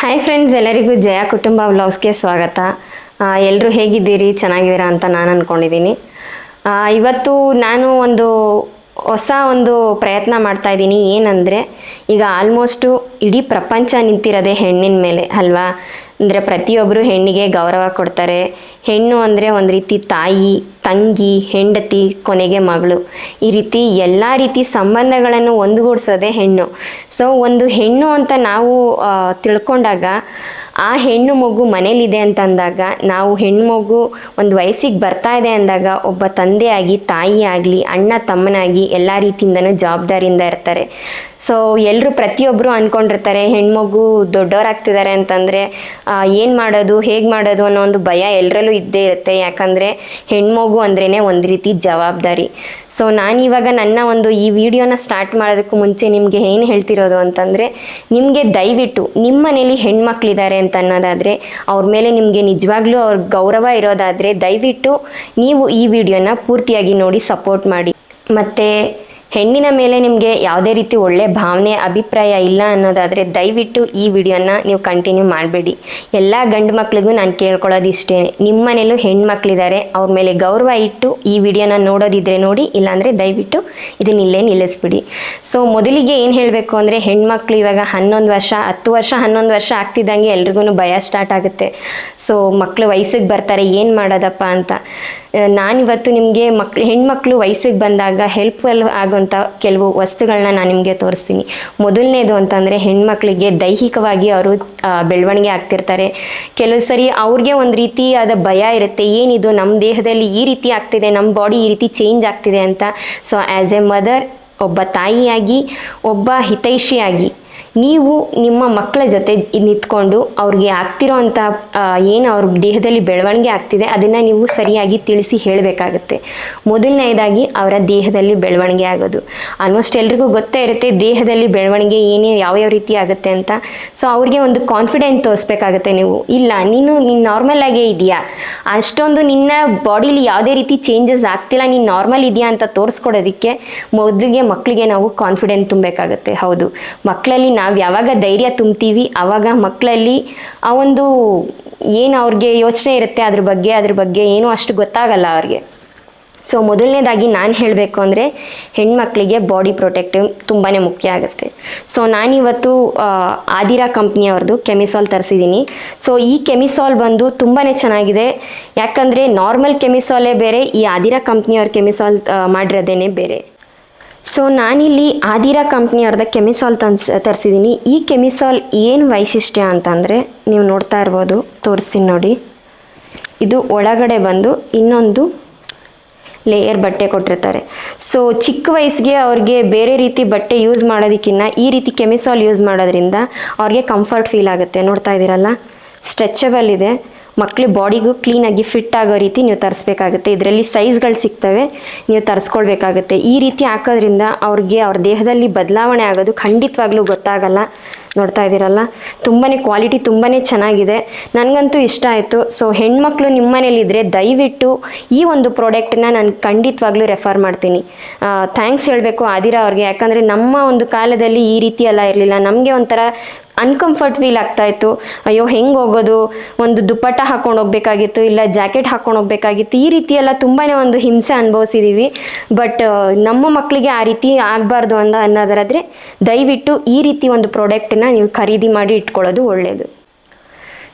Hi friends ಎಲ್ಲರಿಗೂ ಜಯ ಕುಟುಂಬ ವ್ಲಾಗ್ಸ್ಗೆ ಸ್ವಾಗತ. ಎಲ್ಲರೂ ಹೇಗಿದ್ದೀರಿ? ಚೆನ್ನಾಗಿದ್ದೀರಾ ಅಂತ ನಾನು ಅಂದ್ಕೊಂಡಿದ್ದೀನಿ ಇವತ್ತು ನಾನು ಒಂದು ಹೊಸ ಒಂದು ಪ್ರಯತ್ನ ಮಾಡ್ತಾ ಇದ್ದೀನಿ. ಏನಂದರೆ, ಈಗ ಆಲ್ಮೋಸ್ಟು ಇಡೀ ಪ್ರಪಂಚ ನಿಂತಿರೋದೇ ಹೆಣ್ಣಿನ ಮೇಲೆ ಅಲ್ವಾ? ಅಂದರೆ ಪ್ರತಿಯೊಬ್ಬರು ಹೆಣ್ಣಿಗೆ ಗೌರವ ಕೊಡ್ತಾರೆ. ಹೆಣ್ಣು ಅಂದರೆ ಒಂದು ರೀತಿ ತಾಯಿ, ತಂಗಿ, ಹೆಂಡತಿ, ಕೊನೆಗೆ ಮಗಳು. ಈ ರೀತಿ ಎಲ್ಲ ರೀತಿ ಸಂಬಂಧಗಳನ್ನು ಒಂದುಗೂಡಿಸೋದೇ ಹೆಣ್ಣು. ಸೊ ಒಂದು ಹೆಣ್ಣು ಅಂತ ನಾವು ತಿಳ್ಕೊಂಡಾಗ ಆ ಹೆಣ್ಣು ಮಗು ಮನೇಲಿದೆ ಅಂತಂದಾಗ ನಾವು ಹೆಣ್ಣು ಮಗು ಒಂದು ವಯಸ್ಸಿಗೆ ಬರ್ತಾ ಇದೆ ಅಂದಾಗ ಒಬ್ಬ ತಂದೆಯಾಗಿ ತಾಯಿ ಆಗಲಿ ಅಣ್ಣ ತಮ್ಮನಾಗಿ ಎಲ್ಲ ರೀತಿಯಿಂದನೂ ಜವಾಬ್ದಾರಿಯಿಂದ ಇರ್ತಾರೆ. ಸೊ ಎಲ್ಲರೂ ಪ್ರತಿಯೊಬ್ಬರು ಅಂದ್ಕೊಂಡಿರ್ತಾರೆ ಹೆಣ್ಮಗು ದೊಡ್ಡವರಾಗ್ತಿದ್ದಾರೆ ಅಂತಂದರೆ ಏನು ಮಾಡೋದು, ಹೇಗೆ ಮಾಡೋದು ಅನ್ನೋ ಒಂದು ಭಯ ಎಲ್ಲರಲ್ಲೂ ಇದ್ದೇ ಇರುತ್ತೆ. ಯಾಕಂದರೆ, ಹೆಣ್ಮಗು ಅಂದ್ರೇ ಒಂದು ರೀತಿ ಜವಾಬ್ದಾರಿ. ಸೊ ನಾನಿವಾಗ ನನ್ನ ಒಂದು ಈ ವಿಡಿಯೋನ ಸ್ಟಾರ್ಟ್ ಮಾಡೋದಕ್ಕೂ ಮುಂಚೆ ನಿಮಗೆ ಏನು ಹೇಳ್ತಿರೋದು ಅಂತಂದರೆ, ನಿಮಗೆ ದಯವಿಟ್ಟು ನಿಮ್ಮ ಮನೇಲಿ ಹೆಣ್ಮಕ್ಳಿದ್ದಾರೆ ಅಂತ ಅನ್ನೋದಾದರೆ, ಅವ್ರ ಮೇಲೆ ನಿಮಗೆ ನಿಜವಾಗ್ಲೂ ಅವ್ರ ಗೌರವ ಇರೋದಾದರೆ ದಯವಿಟ್ಟು ನೀವು ಈ ವಿಡಿಯೋನ ಪೂರ್ತಿಯಾಗಿ ನೋಡಿ ಸಪೋರ್ಟ್ ಮಾಡಿ. ಮತ್ತು ಹೆಣ್ಣಿನ ಮೇಲೆ ನಿಮಗೆ ಯಾವುದೇ ರೀತಿ ಒಳ್ಳೆ ಭಾವನೆ, ಅಭಿಪ್ರಾಯ ಇಲ್ಲ ಅನ್ನೋದಾದರೆ ದಯವಿಟ್ಟು ಈ ವಿಡಿಯೋನ ನೀವು ಕಂಟಿನ್ಯೂ ಮಾಡಬೇಡಿ. ಎಲ್ಲ ಗಂಡು ಮಕ್ಳಿಗೂ ನಾನು ಕೇಳ್ಕೊಳ್ಳೋದು ಇಷ್ಟೇ ನಿಮ್ಮ ಮನೇಲೂ ಹೆಣ್ಮಕ್ಳಿದ್ದಾರೆ ಅವ್ರ ಮೇಲೆ ಗೌರವ ಇಟ್ಟು ಈ ವಿಡಿಯೋನ ನೋಡೋದಿದ್ರೆ ನೋಡಿ, ಇಲ್ಲಾಂದರೆ ದಯವಿಟ್ಟು ಇದನ್ನ ಇಲ್ಲೇ ನಿಲ್ಲಿಸ್ಬಿಡಿ. ಸೊ ಮೊದಲಿಗೆ ಏನು ಹೇಳಬೇಕು ಅಂದರೆ ಹೆಣ್ಮಕ್ಳು ಇವಾಗ ಹನ್ನೊಂದು ವರ್ಷ, ಹತ್ತು ವರ್ಷ, ಹನ್ನೊಂದು ವರ್ಷ ಆಗ್ತಿದ್ದಂಗೆ ಎಲ್ರಿಗೂ ಭಯ ಸ್ಟಾರ್ಟ್ ಆಗುತ್ತೆ. ಸೊ ಮಕ್ಕಳು ವಯಸ್ಸಿಗೆ ಬರ್ತಾರೆ, ಏನು ಮಾಡೋದಪ್ಪ ಅಂತ. ನಾನಿವತ್ತು ನಿಮಗೆ ಮಕ್ಳು ಹೆಣ್ಮಕ್ಳು ವಯಸ್ಸಿಗೆ ಬಂದಾಗ ಹೆಲ್ಪ್ಫುಲ್ ಆಗುವಂಥ ಕೆಲವು ವಸ್ತುಗಳನ್ನ ನಾನು ನಿಮಗೆ ತೋರಿಸ್ತೀನಿ. ಮೊದಲನೇದು ಅಂತಂದರೆ ಹೆಣ್ಮಕ್ಳಿಗೆ ದೈಹಿಕವಾಗಿ ಅವರು ಬೆಳವಣಿಗೆ ಆಗ್ತಿರ್ತಾರೆ. ಕೆಲವು ಸರಿ ಅವ್ರಿಗೆ ಒಂದು ರೀತಿಯಾದ ಭಯ ಇರುತ್ತೆ, ಏನಿದು ನಮ್ಮ ದೇಹದಲ್ಲಿ ಈ ರೀತಿ ಆಗ್ತಿದೆ ನಮ್ಮ ಬಾಡಿ ಈ ರೀತಿ ಚೇಂಜ್ ಆಗ್ತಿದೆ ಅಂತ. ಸೊ ಆ್ಯಸ್ ಎ ಮದರ್ ಒಬ್ಬ ತಾಯಿಯಾಗಿ, ಒಬ್ಬ ಹಿತೈಷಿಯಾಗಿ ನೀವು ನಿಮ್ಮ ಮಕ್ಕಳ ಜೊತೆ ನಿಂತ್ಕೊಂಡು ಅವ್ರಿಗೆ ಆಗ್ತಿರೋ ಅಂಥ ಏನು ಅವ್ರ ದೇಹದಲ್ಲಿ ಬೆಳವಣಿಗೆ ಆಗ್ತಿದೆ, ಅದನ್ನು ನೀವು ಸರಿಯಾಗಿ ತಿಳಿಸಿ ಹೇಳಬೇಕಾಗತ್ತೆ. ಮೊದಲನೇದಾಗಿ ಅವರ ದೇಹದಲ್ಲಿ ಬೆಳವಣಿಗೆ ಆಗೋದು. ಆಲ್ಮೋಸ್ಟ್ ಎಲ್ರಿಗೂ ಗೊತ್ತೇ ಇರುತ್ತೆ, ದೇಹದಲ್ಲಿ ಬೆಳವಣಿಗೆ ಏನೇ ಯಾವ್ಯಾವ ರೀತಿ ಆಗುತ್ತೆ ಅಂತ. ಸೊ ಅವ್ರಿಗೆ ಒಂದು ಕಾನ್ಫಿಡೆಂಟ್ ತೋರಿಸ್ಬೇಕಾಗತ್ತೆ ನೀವು. ಇಲ್ಲ, ನೀನು ನೀನು ನಾರ್ಮಲ್ ಆಗೇ ಇದೆಯಾ? ಅಷ್ಟೊಂದು ನಿನ್ನ ಬಾಡಿಲಿ ಯಾವುದೇ ರೀತಿ ಚೇಂಜಸ್ ಆಗ್ತಿಲ್ಲ, ನೀನು ನಾರ್ಮಲ್ ಇದೆಯಾ ಅಂತ ತೋರಿಸ್ಕೊಡೋದಕ್ಕೆ ಮೊದಲಿಗೆ ಮಕ್ಕಳಿಗೆ ನಾವು ಕಾನ್ಫಿಡೆಂಟ್ ತುಂಬಬೇಕಾಗತ್ತೆ. ಹೌದು. ಮಕ್ಕಳಲ್ಲಿ ನಾವು ಯಾವಾಗ ಧೈರ್ಯ ತುಂಬ್ತೀವಿ ಆವಾಗ ಮಕ್ಕಳಲ್ಲಿ ಆ ಒಂದು ಏನು ಅವ್ರಿಗೆ ಯೋಚನೆ ಇರುತ್ತೆ ಅದ್ರ ಬಗ್ಗೆ ಅದ್ರ ಬಗ್ಗೆ ಏನೂ ಅಷ್ಟು ಗೊತ್ತಾಗಲ್ಲ ಅವ್ರಿಗೆ. ಸೊ ಮೊದಲನೇದಾಗಿ ನಾನು ಹೇಳಬೇಕು ಅಂದರೆ ಹೆಣ್ಮಕ್ಳಿಗೆ ಬಾಡಿ ಪ್ರೊಟೆಕ್ಟಿವ್ ತುಂಬಾ ಮುಖ್ಯ ಆಗುತ್ತೆ. ಸೊ ನಾನಿವತ್ತು ಆದಿರಾ ಕಂಪ್ನಿಯವ್ರದ್ದು ಕೆಮಿಸಾಲ್ ತರಿಸಿದ್ದೀನಿ ಸೊ ಈ ಕೆಮಿಸಾಲ್ ಬಂದು ತುಂಬಾ ಚೆನ್ನಾಗಿದೆ. ಯಾಕಂದರೆ ನಾರ್ಮಲ್ ಕೆಮಿಸಾಲೇ ಬೇರೆ, ಈ ಆದಿರಾ ಕಂಪ್ನಿಯವ್ರ ಕೆಮಿಸಾಲ್ ಮಾಡಿರೋದೇನೆ ಬೇರೆ. ಸೊ ನಾನಿಲ್ಲಿ ಆದಿರಾ ಕಂಪ್ನಿಯವ್ರದ್ದ ಕೆಮಿಸಾಲ್ ತನ್ಸ್ ತರಿಸಿದ್ದೀನಿ ಈ ಕೆಮಿಸಾಲ್ ಏನು ವೈಶಿಷ್ಟ್ಯ ಅಂತಂದರೆ ನೀವು ನೋಡ್ತಾ ಇರ್ಬೋದು, ತೋರಿಸ್ತೀನಿ ನೋಡಿ. ಇದು ಒಳಗಡೆ ಬಂದು ಇನ್ನೊಂದು ಲೇಯರ್ ಬಟ್ಟೆ ಕೊಟ್ಟಿರ್ತಾರೆ. ಸೊ ಚಿಕ್ಕ ವಯಸ್ಸಿಗೆ ಅವ್ರಿಗೆ ಬೇರೆ ರೀತಿ ಬಟ್ಟೆ ಯೂಸ್ ಮಾಡೋದಕ್ಕಿಂತ ಈ ರೀತಿ ಕೆಮಿಸಾಲ್ ಯೂಸ್ ಮಾಡೋದ್ರಿಂದ ಅವ್ರಿಗೆ ಕಂಫರ್ಟ್ ಫೀಲ್ ಆಗುತ್ತೆ. ನೋಡ್ತಾ ಇದ್ದೀರಲ್ಲ? ಸ್ಟ್ರೆಚಬಲ್ ಇದೆ. ಮಕ್ಳ ಬಾಡಿಗೂ ಕ್ಲೀನಾಗಿ ಫಿಟ್ ಆಗೋ ರೀತಿ ನೀವು ತರಿಸ್ಬೇಕಾಗುತ್ತೆ. ಇದರಲ್ಲಿ ಸೈಜ್ಗಳು ಸಿಗ್ತವೆ, ನೀವು ತರಿಸ್ಕೊಳ್ಬೇಕಾಗುತ್ತೆ. ಈ ರೀತಿ ಹಾಕೋದ್ರಿಂದ ಅವ್ರಿಗೆ ಅವ್ರ ದೇಹದಲ್ಲಿ ಬದಲಾವಣೆ ಆಗೋದು ಖಂಡಿತವಾಗ್ಲೂ ಗೊತ್ತಾಗಲ್ಲ. ನೋಡ್ತಾ ಇದ್ದೀರಲ್ಲ? ತುಂಬಾ ಕ್ವಾಲಿಟಿ ತುಂಬಾ ಚೆನ್ನಾಗಿದೆ. ನನಗಂತೂ ಇಷ್ಟ ಆಯಿತು. ಸೊ ಹೆಣ್ಮಕ್ಳು ನಿಮ್ಮ ಮನೇಲಿದ್ದರೆ ದಯವಿಟ್ಟು ಈ ಒಂದು ಪ್ರಾಡಕ್ಟನ್ನ ನಾನು ಖಂಡಿತವಾಗ್ಲೂ ರೆಫರ್ ಮಾಡ್ತೀನಿ. ಥ್ಯಾಂಕ್ಸ್ ಹೇಳಬೇಕು ಆದಿರಾ ಅವ್ರಿಗೆ. ಯಾಕಂದರೆ ನಮ್ಮ ಒಂದು ಕಾಲದಲ್ಲಿ ಈ ರೀತಿ ಎಲ್ಲ ಇರಲಿಲ್ಲ. ನಮಗೆ ಒಂಥರ ಅನ್ಕಂಫರ್ಟ್ ಫೀಲ್ ಆಗ್ತಾ ಇತ್ತು. ಅಯ್ಯೋ, ಹೆಂಗೆ ಹೋಗೋದು? ಒಂದು ದುಪ್ಪಟ್ಟ ಹಾಕೊಂಡು ಹೋಗ್ಬೇಕಾಗಿತ್ತು, ಇಲ್ಲ ಜಾಕೆಟ್ ಹಾಕೊಂಡು ಹೋಗ್ಬೇಕಾಗಿತ್ತು. ಈ ರೀತಿಯೆಲ್ಲ ತುಂಬಾ ಒಂದು ಹಿಂಸೆ ಅನುಭವಿಸಿದ್ದೀವಿ ಬಟ್ ನಮ್ಮ ಮಕ್ಕಳಿಗೆ ಆ ರೀತಿ ಆಗಬಾರ್ದು ಅಂತ ಅನ್ನೋದರಾದರೆ ದಯವಿಟ್ಟು ಈ ರೀತಿ ಒಂದು ಪ್ರಾಡಕ್ಟನ್ನ ನೀವು ಖರೀದಿ ಮಾಡಿ ಇಟ್ಕೊಳ್ಳೋದು ಒಳ್ಳೆಯದು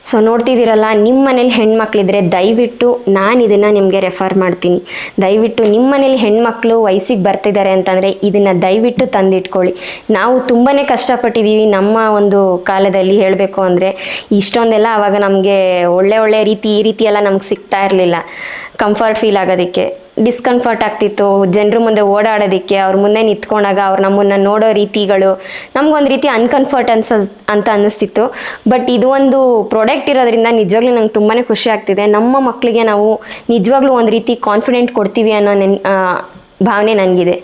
ಸೊ ನೋಡ್ತಿದ್ದೀರಲ್ಲ ನಿಮ್ಮ ಮನೇಲಿ ಹೆಣ್ಮಕ್ಳಿದ್ರೆ ದಯವಿಟ್ಟು ನಾನು ಇದನ್ನು ನಿಮಗೆ ರೆಫರ್ ಮಾಡ್ತೀನಿ. ದಯವಿಟ್ಟು ನಿಮ್ಮ ಮನೇಲಿ ಹೆಣ್ಮಕ್ಳು ವಯಸ್ಸಿಗೆ ಬರ್ತಿದ್ದಾರೆ ಅಂತಂದರೆ ಇದನ್ನು ದಯವಿಟ್ಟು ತಂದಿಟ್ಕೊಳ್ಳಿ. ನಾವು ತುಂಬಾ ಕಷ್ಟಪಟ್ಟಿದ್ದೀವಿ ನಮ್ಮ ಒಂದು ಕಾಲದಲ್ಲಿ ಹೇಳಬೇಕು ಅಂದರೆ, ಇಷ್ಟೊಂದೆಲ್ಲ ಆವಾಗ ನಮಗೆ ಒಳ್ಳೆ ಒಳ್ಳೆ ರೀತಿ ಈ ರೀತಿಯೆಲ್ಲ ನಮ್ಗೆ ಸಿಗ್ತಾ ಇರಲಿಲ್ಲ. ಕಂಫರ್ಟ್ ಫೀಲ್ ಆಗೋದಕ್ಕೆ. ಡಿಸ್ಕಂಫರ್ಟ್ ಆಗ್ತಿತ್ತು. ಜನರ ಮುಂದೆ ಓಡಾಡೋದಕ್ಕೆ ಅವ್ರ ಮುಂದೆ ನಿಂತ್ಕೊಂಡಾಗ ಅವ್ರು ನಮ್ಮನ್ನು ನೋಡೋ ರೀತಿಗಳು, ನಮಗೊಂದು ರೀತಿ ಅನ್ಕಂಫರ್ಟ್ ಅನ್ಸ, ಅಂತ ಅನ್ನಿಸ್ತಿತ್ತು. ಬಟ್ ಇದು ಒಂದು ಪ್ರಾಡಕ್ಟ್ ಇರೋದ್ರಿಂದ ನಿಜವಾಗ್ಲೂ ನಂಗೆ ತುಂಬಾ ಖುಷಿ ಆಗ್ತಿದೆ. ನಮ್ಮ ಮಕ್ಕಳಿಗೆ ನಾವು ನಿಜವಾಗ್ಲೂ ಒಂದು ರೀತಿ ಕಾನ್ಫಿಡೆಂಟ್ ಕೊಡ್ತೀವಿ ಅನ್ನೋ ನೆನ್ ಭಾವನೆ ನನಗಿದೆ.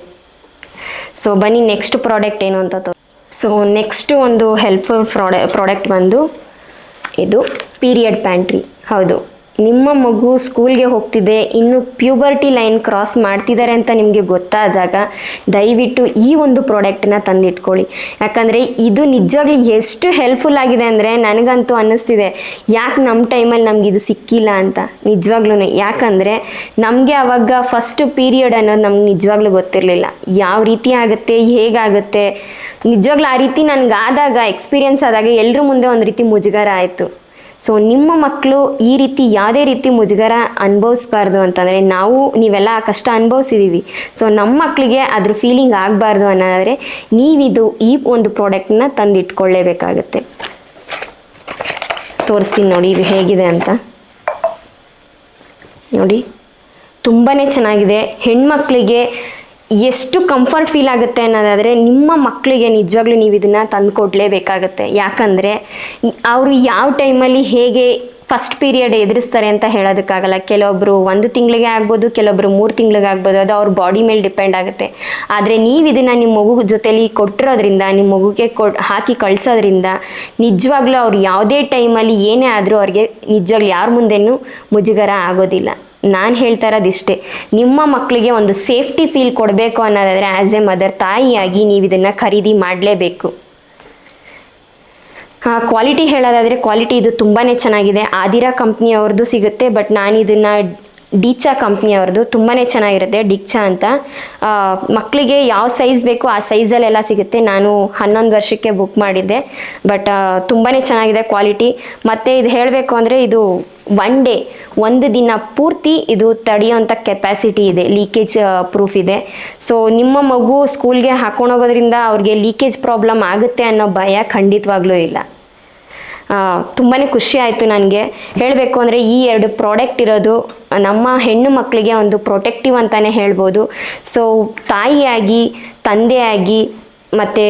ಸೊ ಬನ್ನಿ ನೆಕ್ಸ್ಟ್ ಪ್ರಾಡಕ್ಟ್ ಏನು ಅಂತ ತೋ ಸೊ ನೆಕ್ಸ್ಟ್ ಒಂದು ಹೆಲ್ಪ್ಫುಲ್ ಪ್ರಾಡ ಪ್ರಾಡಕ್ಟ್ ಬಂದು ಇದು ಪೀರಿಯಡ್ ಪ್ಯಾಂಟ್ರಿ. ಹೌದು. ನಿಮ್ಮ ಮಗು ಸ್ಕೂಲ್ಗೆ ಹೋಗ್ತಿದೆ, ಇನ್ನು ಪ್ಯೂಬರ್ಟಿ ಲೈನ್ ಕ್ರಾಸ್ ಮಾಡ್ತಿದ್ದಾರೆ ಅಂತ ನಿಮಗೆ ಗೊತ್ತಾದಾಗ ದಯವಿಟ್ಟು ಈ ಒಂದು ಪ್ರಾಡಕ್ಟನ್ನ ತಂದಿಟ್ಕೊಳ್ಳಿ. ಯಾಕಂದರೆ ಇದು ನಿಜವಾಗ್ಲೂ ಎಷ್ಟು ಹೆಲ್ಪ್ಫುಲ್ ಆಗಿದೆ ಅಂದರೆ ನನಗಂತೂ ಅನ್ನಿಸ್ತಿದೆ, ಯಾಕೆ ನಮ್ಮ ಟೈಮಲ್ಲಿ ನಮ್ಗೆ ಇದು ಸಿಕ್ಕಿಲ್ಲ ಅಂತ. ನಿಜವಾಗ್ಲೂ ಯಾಕಂದರೆ ನಮಗೆ ಆವಾಗ ಫಸ್ಟ್ ಪೀರಿಯಡ್ ಅನ್ನೋದು ನಮ್ಗೆ ನಿಜವಾಗ್ಲೂ ಗೊತ್ತಿರಲಿಲ್ಲ. ಯಾವ ರೀತಿ ಆಗುತ್ತೆ, ಹೇಗಾಗುತ್ತೆ, ನಿಜವಾಗ್ಲೂ ಆ ರೀತಿ ನನಗಾದಾಗ ಎಕ್ಸ್ಪೀರಿಯನ್ಸ್ ಆದಾಗ ಎಲ್ಲರೂ ಮುಂದೆ ಒಂದು ರೀತಿ ಮುಜುಗರ ಆಯಿತು. ಸೊ ನಿಮ್ಮ ಮಕ್ಕಳು ಈ ರೀತಿ ಯಾವುದೇ ರೀತಿ ಮುಜುಗರ ಅನುಭವಿಸ್ಬಾರ್ದು ಅಂತಂದರೆ ನಾವು, ನೀವೆಲ್ಲ ಆ ಕಷ್ಟ ಅನುಭವಿಸಿದ್ದೀವಿ ಸೊ ನಮ್ಮ ಮಕ್ಕಳಿಗೆ ಅದ್ರ ಫೀಲಿಂಗ್ ಆಗಬಾರ್ದು ಅನ್ನೋದಾದರೆ ನೀವಿದು ಈ ಒಂದು ಪ್ರಾಡಕ್ಟ್ನ ತಂದಿಟ್ಕೊಳ್ಳೇಬೇಕಾಗತ್ತೆ. ತೋರಿಸ್ತೀನಿ ನೋಡಿ ಇದು ಹೇಗಿದೆ ಅಂತ. ನೋಡಿ ತುಂಬಾ ಚೆನ್ನಾಗಿದೆ. ಹೆಣ್ಮಕ್ಳಿಗೆ ಎಷ್ಟು ಕಂಫರ್ಟ್ ಫೀಲ್ ಆಗುತ್ತೆ ಅನ್ನೋದಾದರೆ ನಿಮ್ಮ ಮಕ್ಕಳಿಗೆ ನಿಜವಾಗ್ಲೂ ನೀವು ಇದನ್ನು ತಂದು ಕೊಡಲೇಬೇಕಾಗತ್ತೆ ಯಾಕಂದರೆ ಅವರು ಯಾವ ಟೈಮಲ್ಲಿ ಹೇಗೆ ಫಸ್ಟ್ ಪೀರಿಯಡ್ ಎದುರಿಸ್ತಾರೆ ಅಂತ ಹೇಳೋದಕ್ಕಾಗಲ್ಲ. ಕೆಲವೊಬ್ಬರು ಒಂದು ತಿಂಗಳಿಗೆ ಆಗ್ಬೋದು ಕೆಲವೊಬ್ಬರು ಮೂರು ತಿಂಗಳಿಗೆ ಆಗ್ಬೋದು, ಅದು ಅವ್ರ ಬಾಡಿ ಮೇಲೆ ಡಿಪೆಂಡ್ ಆಗುತ್ತೆ. ಆದರೆ ನೀವು ಇದನ್ನು ನಿಮ್ಮ ಮಗು ಜೊತೆಲಿ ಕೊಟ್ಟಿರೋದ್ರಿಂದ, ನಿಮ್ಮ ಮಗುಗೆ ಕೊಡ್ ಹಾಕಿ ಕಳಿಸೋದ್ರಿಂದ ನಿಜವಾಗ್ಲೂ ಅವ್ರು ಯಾವುದೇ ಟೈಮಲ್ಲಿ ಏನೇ ಆದರೂ ಅವ್ರಿಗೆ ನಿಜವಾಗ್ಲೂ ಯಾರ ಮುಂದೆನೂ ಮುಜುಗರ ಆಗೋದಿಲ್ಲ. ನಾನು ಹೇಳ್ತಾ ಇರೋದು ಇಷ್ಟೇ ನಿಮ್ಮ ಮಕ್ಕಳಿಗೆ ಒಂದು ಸೇಫ್ಟಿ ಫೀಲ್ ಕೊಡಬೇಕು ಅನ್ನೋದಾದರೆ ಆ್ಯಸ್ ಎ ಮದರ್ ತಾಯಿಯಾಗಿ ನೀವು ಇದನ್ನು ಖರೀದಿ ಮಾಡಲೇಬೇಕು. ಕ್ವಾಲಿಟಿ ಹೇಳೋದಾದರೆ ಕ್ವಾಲಿಟಿ ಇದು ತುಂಬಾ ಚೆನ್ನಾಗಿದೆ. ಆದಿರಾ ಕಂಪ್ನಿಯವ್ರದ್ದು ಸಿಗುತ್ತೆ ಬಟ್ ನಾನು ಇದನ್ನು ಡಿಚಾ ಕಂಪ್ನಿಯವ್ರದ್ದು ತುಂಬಾ ಚೆನ್ನಾಗಿರುತ್ತೆ ಡಿಕ್ಚಾ ಅಂತ. ಮಕ್ಕಳಿಗೆ ಯಾವ ಸೈಜ್ ಬೇಕು ಆ ಸೈಜಲ್ಲೆಲ್ಲ ಸಿಗುತ್ತೆ. ನಾನು ಹನ್ನೊಂದು ವರ್ಷಕ್ಕೆ ಬುಕ್ ಮಾಡಿದ್ದೆ ಬಟ್ ತುಂಬಾ ಚೆನ್ನಾಗಿದೆ ಕ್ವಾಲಿಟಿ ಮತ್ತು ಇದು ಹೇಳಬೇಕು ಅಂದರೆ ಇದು ಒನ್ ಡೇ ಒಂದು ದಿನ ಪೂರ್ತಿ ಇದು ತಡೆಯುವಂಥ ಕೆಪ್ಯಾಸಿಟಿ ಇದೆ ಲೀಕೇಜ್ ಪ್ರೂಫ್ ಇದೆ. ಸೊ ನಿಮ್ಮ ಮಗು ಸ್ಕೂಲ್ಗೆ ಹಾಕೊಂಡೋಗೋದ್ರಿಂದ ಅವ್ರಿಗೆ ಲೀಕೇಜ್ ಪ್ರಾಬ್ಲಮ್ ಆಗುತ್ತೆ ಅನ್ನೋ ಭಯ ಖಂಡಿತವಾಗ್ಲೂ ಇಲ್ಲ. ತುಂಬಾ ಖುಷಿ ಆಯಿತು ನನಗೆ. ಹೇಳಬೇಕು ಅಂದರೆ ಈ ಎರಡು ಪ್ರಾಡಕ್ಟ್ ಇರೋದು ನಮ್ಮ ಹೆಣ್ಣು ಮಕ್ಕಳಿಗೆ ಒಂದು ಪ್ರೊಟೆಕ್ಟಿವ್ ಅಂತಲೇ ಹೇಳ್ಬೋದು. ಸೊ ತಾಯಿಯಾಗಿ, ತಂದೆಯಾಗಿ, ಮತ್ತು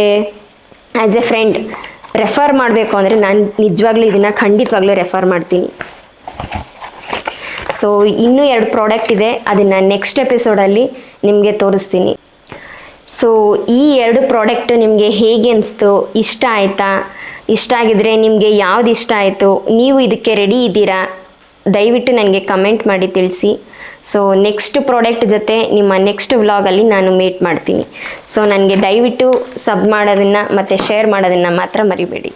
ಆ್ಯಸ್ ಎ ಫ್ರೆಂಡ್ ರೆಫರ್ ಮಾಡಬೇಕು ಅಂದರೆ ನಾನು ನಿಜವಾಗ್ಲೂ ಇದನ್ನು ಖಂಡಿತವಾಗ್ಲೂ ರೆಫರ್ ಮಾಡ್ತೀನಿ. ಸೊ ಇನ್ನೂ ಎರಡು ಪ್ರಾಡಕ್ಟ್ ಇದೆ. ಅದನ್ನು ನೆಕ್ಸ್ಟ್ ಎಪಿಸೋಡಲ್ಲಿ ನಿಮಗೆ ತೋರಿಸ್ತೀನಿ. ಸೊ ಈ ಎರಡು ಪ್ರಾಡಕ್ಟ್ ನಿಮಗೆ ಹೇಗೆ ಅನಿಸ್ತು? ಇಷ್ಟ ಆಯಿತಾ? ಇಷ್ಟ ಆಗಿದ್ರೆ ನಿಮಗೆ ಯಾವ್ದು ಇಷ್ಟ ಆಯಿತು? ನೀವು ಇದಕ್ಕೆ ರೆಡಿ ಇದ್ದೀರಾ? ದಯವಿಟ್ಟು ನನಗೆ ಕಮೆಂಟ್ ಮಾಡಿ ತಿಳಿಸಿ. ಸೊ ನೆಕ್ಸ್ಟ್ ಪ್ರಾಡಕ್ಟ್ ಜೊತೆ ನಿಮ್ಮ ನೆಕ್ಸ್ಟ್ ವ್ಲಾಗಲ್ಲಿ ನಾನು ಮೀಟ್ ಮಾಡ್ತೀನಿ. ಸೊ ನನಗೆ ದಯವಿಟ್ಟು ಸಬ್ ಮಾಡೋದನ್ನು ಮತ್ತು ಶೇರ್ ಮಾಡೋದನ್ನು ಮಾತ್ರ ಮರಿಬೇಡಿ.